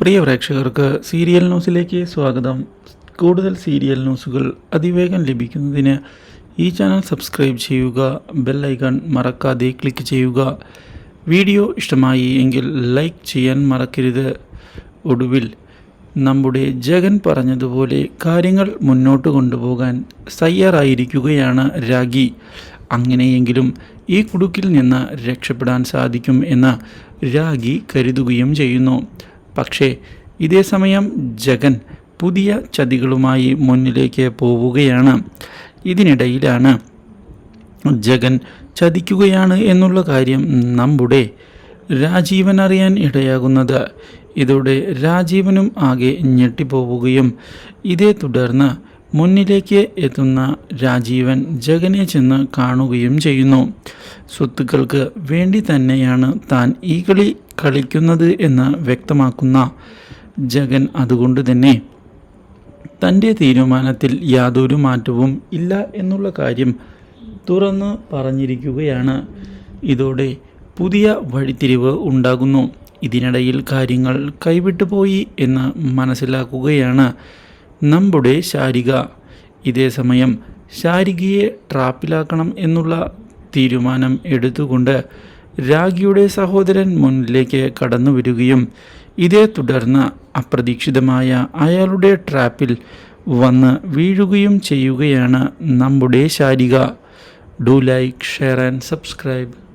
പ്രിയ പ്രേക്ഷകർക്ക് സീരിയൽ ന്യൂസിലേക്ക് സ്വാഗതം. കൂടുതൽ സീരിയൽ ന്യൂസുകൾ അതിവേഗം ലഭിക്കുന്നതിന് ഈ ചാനൽ സബ്സ്ക്രൈബ് ചെയ്യുക ബെല്ലൈക്കൺ മറക്കാതെ ക്ലിക്ക് ചെയ്യുക. വീഡിയോ ഇഷ്ടമായി എങ്കിൽ ലൈക്ക് ചെയ്യാൻ മറക്കരുത്. ഒടുവിൽ നമ്മുടെ ജഗൻ പറഞ്ഞതുപോലെ കാര്യങ്ങൾ മുന്നോട്ട് കൊണ്ടുപോകാൻ തയ്യാറായിരിക്കുകയാണ് രാഗി. അങ്ങനെയെങ്കിലും ഈ കുടുക്കിൽ നിന്ന് രക്ഷപ്പെടാൻ സാധിക്കും എന്ന് രാഗി കരുതുകയും ചെയ്യുന്നു. പക്ഷേ ഇതേ സമയം ജഗൻ പുതിയ ചതികളുമായി മുന്നിലേക്ക് പോവുകയാണ്. ഇതിനിടയിലാണ് ജഗൻ ചതിക്കുകയാണ് എന്നുള്ള കാര്യം നമ്മുടെ രാജീവൻ അറിയാൻ ഇടയാകുന്നത്. ഇതോടെ രാജീവനും ആകെ ഞെട്ടിപ്പോവുകയും ഇതേ തുടർന്ന് മുന്നിലേക്ക് എത്തുന്ന രാജീവൻ ജഗനെ ചെന്ന് കാണുകയും ചെയ്യുന്നു. സ്വത്തുക്കൾക്ക് വേണ്ടി തന്നെയാണ് താൻ ഈ കളി കളിക്കുന്നത് എന്ന് വ്യക്തമാക്കുന്ന ജഗൻ അതുകൊണ്ട് തന്നെ തന്റെ തീരുമാനത്തിൽ യാതൊരു മാറ്റവും ഇല്ല എന്നുള്ള കാര്യം തുറന്ന് പറഞ്ഞിരിക്കുകയാണ്. ഇതോടെ പുതിയ വഴിത്തിരിവ് ഉണ്ടാകുന്നു. ഇതിനിടയിൽ കാര്യങ്ങൾ കൈവിട്ടുപോയി എന്ന് മനസ്സിലാക്കുകയാണ് നമ്മുടെ ശാരിക. ഇതേ സമയം ശാരികയെ ട്രാപ്പിലാക്കണം എന്നുള്ള തീരുമാനം എടുത്തുകൊണ്ട് രാഗിയുടെ സഹോദരൻ മുന്നിലേക്ക് കടന്നു വരികയും ഇതേ തുടർന്ന് അപ്രതീക്ഷിതമായ അയാളുടെ ട്രാപ്പിൽ വന്ന് വീഴുകയും ചെയ്യുകയാണ് നമ്മുടെ Sharika. Do like share and subscribe